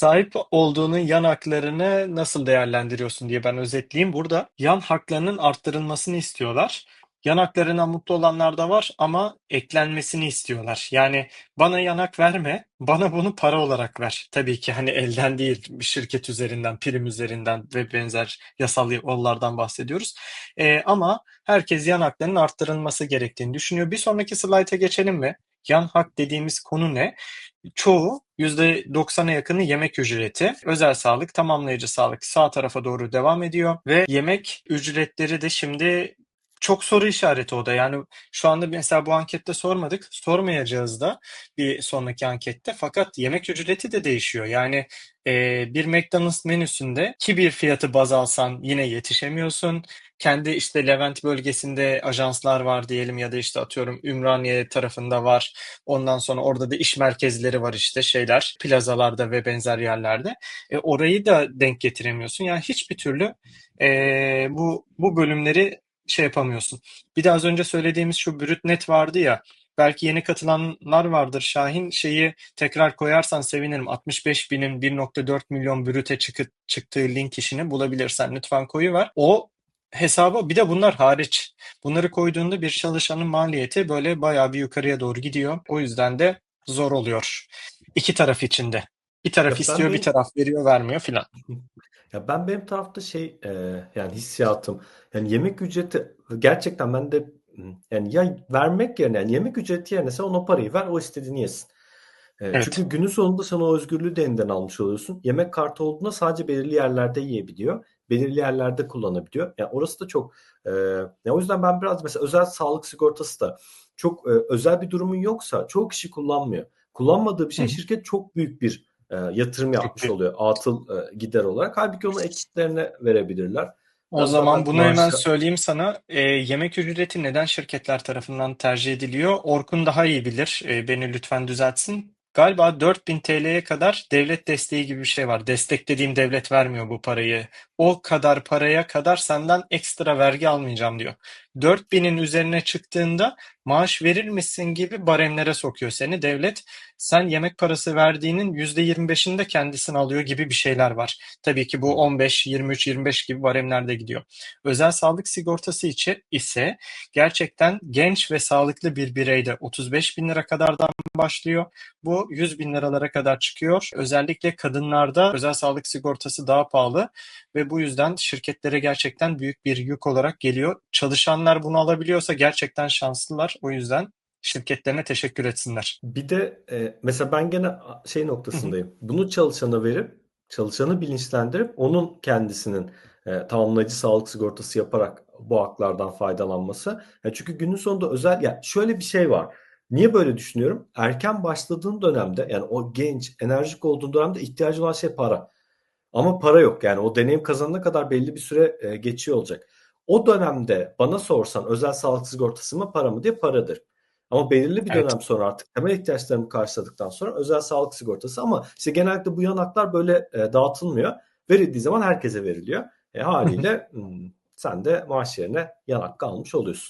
Sahip olduğunun yan haklarını nasıl değerlendiriyorsun diye ben özetleyeyim. Burada yan haklarının arttırılmasını istiyorlar. Yan haklarından mutlu olanlar da var ama eklenmesini istiyorlar. Yani bana yanak verme, bana bunu para olarak ver. Tabii ki hani elden değil, bir şirket üzerinden, prim üzerinden ve benzer yasal yollardan bahsediyoruz. Ee, ama herkes yan haklarının arttırılması gerektiğini düşünüyor. Bir sonraki slayta geçelim mi? Yan hak dediğimiz konu ne? Çoğu %90'a yakını yemek ücreti. Özel sağlık, tamamlayıcı sağlık sağ tarafa doğru devam ediyor ve yemek ücretleri de şimdi çok soru işareti o da. Yani şu anda mesela bu ankette sormadık. Sormayacağız da bir sonraki ankette. Fakat yemek ücreti de değişiyor. Yani e, bir McDonald's menüsünde ki bir fiyatı baz alsan yine yetişemiyorsun. Kendi işte Levent bölgesinde ajanslar var diyelim ya da işte atıyorum Ümraniye tarafında var. Ondan sonra orada da iş merkezleri var işte şeyler plazalarda ve benzer yerlerde. E, orayı da denk getiremiyorsun. Yani hiçbir türlü e, bu bu bölümleri şey yapamıyorsun. Bir de az önce söylediğimiz şu brüt net vardı ya. Belki yeni katılanlar vardır. Şahin şeyi tekrar koyarsan sevinirim. 65 binin 1.4 milyon brüte çıkı, çıktığı link işini bulabilirsen lütfen koyuver. O hesaba bir de bunlar hariç. Bunları koyduğunda bir çalışanın maliyeti böyle bayağı bir yukarıya doğru gidiyor. O yüzden de zor oluyor. İki taraf içinde. Bir taraf Ya istiyor, bir taraf veriyor, vermiyor filan. ya ben benim tarafta şey e, yani hissiyatım yani yemek ücreti gerçekten ben de yani ya vermek yerine yani yemek ücreti yerine sen ona parayı ver o istediğini yesin. E, Evet. çünkü günün sonunda sen o özgürlüğü de elinden almış oluyorsun. Yemek kartı olduğunda sadece belirli yerlerde yiyebiliyor. Belirli yerlerde kullanabiliyor. Yani orası da çok e, ya o yüzden ben biraz mesela özel sağlık sigortası da çok e, özel bir durumun yoksa çoğu kişi kullanmıyor. Kullanmadığı bir şey hı. şirket çok büyük bir e, yatırım yapmış oluyor atıl e, gider olarak. Halbuki onu ekiplerine verebilirler. O Biraz zaman bunu hemen maaşa söyleyeyim sana. E, yemek ücreti neden şirketler tarafından tercih ediliyor? Orkun daha iyi bilir. E, beni lütfen düzeltsin. Galiba 4000 TL'ye kadar devlet desteği gibi bir şey var. Destek dediğim devlet vermiyor bu parayı. O kadar paraya kadar senden ekstra vergi almayacağım diyor. 4000'in üzerine çıktığında maaş verilmişsin gibi baremlere sokuyor seni devlet. Sen yemek parası verdiğinin %25'ini de kendisine alıyor gibi bir şeyler var. Tabii ki bu 15, 23, 25 gibi baremlerde gidiyor. Özel sağlık sigortası içi ise gerçekten genç ve sağlıklı bir bireyde 35 bin lira kadardan başlıyor. Bu 100 bin liralara kadar çıkıyor. Özellikle kadınlarda özel sağlık sigortası daha pahalı ve bu yüzden şirketlere gerçekten büyük bir yük olarak geliyor. Çalışanlar bunu alabiliyorsa gerçekten şanslılar. O yüzden şirketlerine teşekkür etsinler. Bir de e, mesela ben gene şey noktasındayım. Bunu çalışana verip, çalışanı bilinçlendirip onun kendisinin e, tamamlayıcı sağlık sigortası yaparak bu haklardan faydalanması. Ya çünkü günün sonunda özel ya şöyle bir şey var. Niye böyle düşünüyorum? Erken başladığın dönemde yani o genç, enerjik olduğun dönemde ihtiyacı olan şey para. Ama para yok. Yani o deneyim kazanana kadar belli bir süre e, geçiyor olacak. O dönemde bana sorsan özel sağlık sigortası mı para mı diye paradır. Ama belirli bir Evet. dönem sonra artık temel ihtiyaçlarımı karşıladıktan sonra özel sağlık sigortası ama işte genellikle bu yanaklar böyle e, dağıtılmıyor. Verildiği zaman herkese veriliyor. E, haliyle hmm, sen de maaş yerine yanak kalmış oluyorsun.